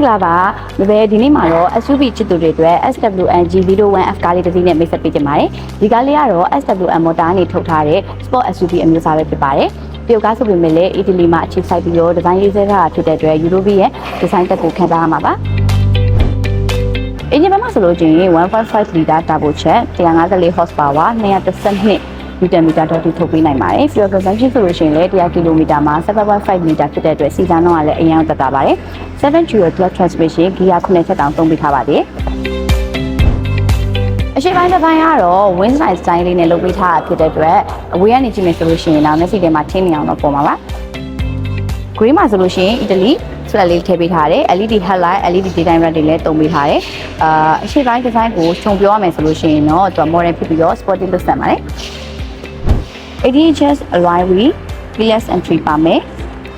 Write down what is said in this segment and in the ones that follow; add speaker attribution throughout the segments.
Speaker 1: င်္ဂလာပါမပဲဒီနေ့မှာတော့ SUV ချစ်သူတွေအတွက် SWN G01F ကားလေးတစ်စီးနဲ့မိတ်ဆက်ပေးကြပါတယ်ဒီကားလေးကတော့ SWN မော်တာကနေထုတ်ထားတဲ့ Sport SUV အမျိုးအစားပဲဖြစ်ပါတယ်တရုတ်ကားဆိုပေမဲ့လည်းအီတလီမှာအခြေစိုက်ပြီးတော့ဒီဇိုင်းရေးစဲထားတာဖြစ်တဲ့အတွက် Europe ရဲ့ဒီဇိုင်းတက်ကိုခံစားရမှာပါအင်ဂျင်ဘက်မှာဆိုလို့ချင်း1.5 liter turbo jet 154 horsepower 232 Newton meter တော့ဒီထုတ်ပေးနိုင်ပါတယ်။ fuel consumption ဆိုလို့ရှိရင်လည်း100 km မှာ7.5 liter ဖြစ်တဲ့အတွက်စီဇန်တော့ကလည်းအရင်ကတက်တာပါတယ်။7 dual clutch transmission gear 9ချက်တောင်သုံးပေးထားပါတယ်။အရှိပိုင်းတစ်ပိုင်းကတော့ windside style လေးနဲ့လုပ်ပေးထားတာဖြစ်တဲ့အတွက်အဝေးကနေကြည့်မယ်ဆိုလို့ရှိရင်တော့မျက်စိထဲမှာထင်းနေအောင်တော့ပုံပါပါ။ gray မှာဆိုလို့ရှိရင်အီတလီဆွဲလေးထည့်ပေးထားတယ် LED headlight LED daytime light တွေလည်းတုံပေးထားတယ်အာအရှိပိုင်း design ကိုခြုံပြောရမယ်ဆိုလို့ရှိရင်တော့သူက modern ဖြစ်ပြီးတော့ sporty look ဆက်ပါတယ် ADHS alloy wheel keyless entry ပါမယ်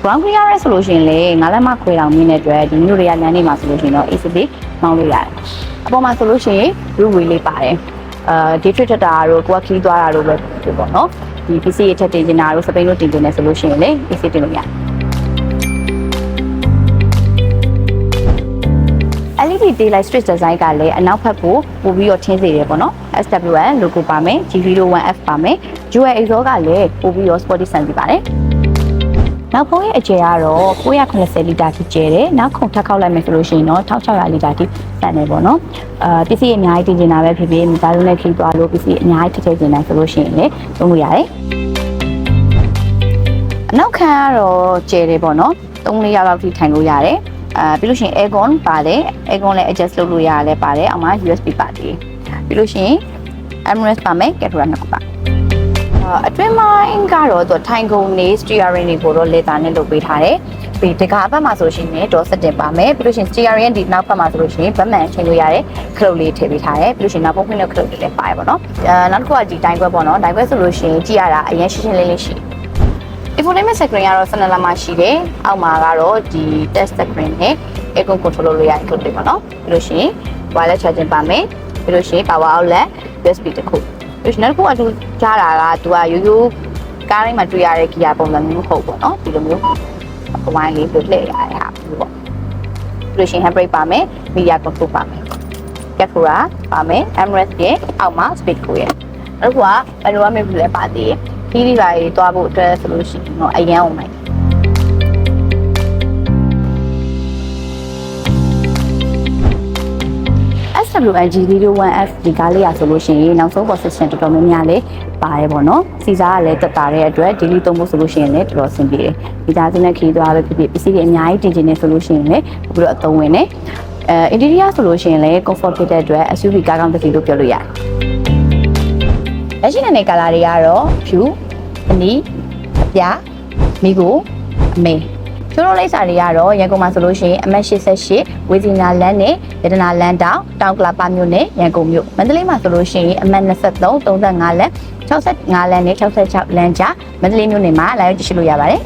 Speaker 1: ground clear ရဲဆိုလို့ရှိရင်လေငါးလက်မခွဲတောင်မြင့်တဲ့အတွက်ဒီမျိုးတွေကလမ်းနေမှာဆိုလို့ရှိရင်တော့ easily မောင်းလို့ရတယ်အပေါ်မှာဆိုလို့ရှိရင် roof wheel လေးပါတယ်အာ day trip ထတာတို့ကိုယ်ကခီးသွားတာတို့ပဲဖြစ်ပေါ့နော်ဒီ PC ရဲ့ထက်တင်နေတာတို့စပိန်တို့တင်တင်နေဆိုလို့ရှိရင်လေ easy တင်လို့ရတယ် LED daylight switch design ကလည်းအနောက်ဘက်ကိုပို့ပြီးတော့ထင်းစေတယ်ပေါ့နော် SWN logo ပါမယ် G01F ပါမယ် Dual exhaust ကလည်းပို့ပြီးတော့ sporty ဆန်စီပါတယ်နောက်ဖုံးရဲ့အကျယ်ကတော့980လီတာထိကျဲတယ်နောက်ခုံထပ်ခောက်လိုက်မယ်ဆိုလို့ရှိရင်တော့1600လီတာထိဆန်တယ်ပေါ့နော်အာပစ္စည်းအများကြီးတင်ကျင်တာပဲဖြစ်ဖြစ်မိသားစုနဲ့ခီးသွားလို့ပစ္စည်းအများကြီးထည့်ထည့်ကျင်တယ်ဆိုလို့ရှိရင်လည်းသုံးလို့ရတယ်အနောက်ခံကတော့ကျယ်တယ်ပေါ့နော်3-4ရောက်လောက်ထိထိုင်လို့ရတယ် အာပြီးလို့ရှိရင် aircon ပါတယ် aircon လည်း adjust လုပ်လို့ရတယ်ပါတယ်အောက်မှာ USB ပါတယ်ပြီးလို့ရှိရင် Emirates ပါမယ် camera နှစ်ခုပါအာအတွင်းပိုင်းကတော့သူထိုင်ကုန်နေ steering တွေကိုတော့ leather နဲ့လုပ်ပေးထားတယ်ပြီးတကားဘက်မှာဆိုရှင်လည်း door set ပါမယ်ပြီးလို့ရှိရင် steering ရဲ့ဒီနောက်ဘက်မှာဆိုလို့ရှိရင်ဘက်မှန်ချိန်လို့ရတယ်ခလုတ်လေးထည့်ပေးထားတယ်ပြီးလို့ရှိရင်နောက်ဘက်ခွင့်နဲ့ခလုတ်လေးလည်းပါတယ်ပေါ့နော်အာနောက်တစ်ခုကဒီ time ခွက်ပေါ့နော် time ခွက်ဆိုလို့ရှိရင်ကြည့်ရတာအရင်ရှင်းရှင်းလင်းလင်းရှိတယ် infotainment screen ကတော့12လမှာရှိတယ်။အောက်မှာကတော့ဒီ touch screen နဲ့ aircon control လုပ်လို့ရတဲ့ code တွေပေါ့နော်။ပြီးလို့ရှိရင် wireless charging ပါမယ်။ပြီးလို့ရှိရင် power outlet USB တစ်ခု။ပြီးလို့ရှိရင်နောက်တစ်ခုကသူကြားတာကသူကရိုးရိုးကားတိုင်းမှာတွေ့ရတဲ့ gear ပုံစံမျိုးမဟုတ်ဘူးပေါ့နော်။ဒီလိုမျိုးပဝိုင်းလေးပြလှည့်ရတဲ့ဟာမျိုးပေါ့။ပြီးလို့ရှိရင် handbrake ပါမယ်။ media control ပါမယ်။ camera ပါမယ် Emirates ရဲ့အောက်မှာ speed ကိုရဲ့နောက်တစ်ခုက panoramic view လည်းပါသေးတယ်။ ခီးဒီပါရေးသွားဖို့အတွက်ဆိုလို့ရှိရင်တော့အရန်အောင်နိုင် SWN G01F ဒီကားလေးရဆိုလို့ရှိရင်နောက်ဆုံး position တော်တော်များများလေးပါတယ်ပေါ့နော်စီစားကလည်းတက်တာတဲ့အတွက် daily သုံးဖို့ဆိုလို့ရှိရင်လည်းတော်တော်ဆင်ပြေတယ်ဒီသားစနဲ့ခီးသွားပဲဖြစ်ဖြစ်ပစ္စည်းတွေအများကြီးတင်ကျင်နေဆိုလို့ရှိရင်လည်းပြီးတော့အသုံးဝင်တယ်အဲ interior ဆိုလို့ရှိရင်လည်း comfort ဖြစ်တဲ့အတွက် SUV ကားကောင်းတစ်စီးလို့ပြောလို့ရတယ်လက်ရှိနေတဲ့ color တွေကတော့ဖြူ အနီအပြမိကိုအမေကျိုးတို့လိပ်စာတွေကတော့ရန်ကုန်မှာဆိုလို့ရှိရင်အမတ်88ဝေစီနာလမ်းနဲ့ရတနာလမ်းတောင်တောင်ကလာပါမြို့နဲ့ရန်ကုန်မြို့မန္တလေးမှာဆိုလို့ရှိရင်အမတ်23 35လမ်း65လမ်းနဲ့66လမ်းကြားမန္တလေးမြို့နယ်မှာလာရောက်ကြည့်ရှုလို့ရပါတယ်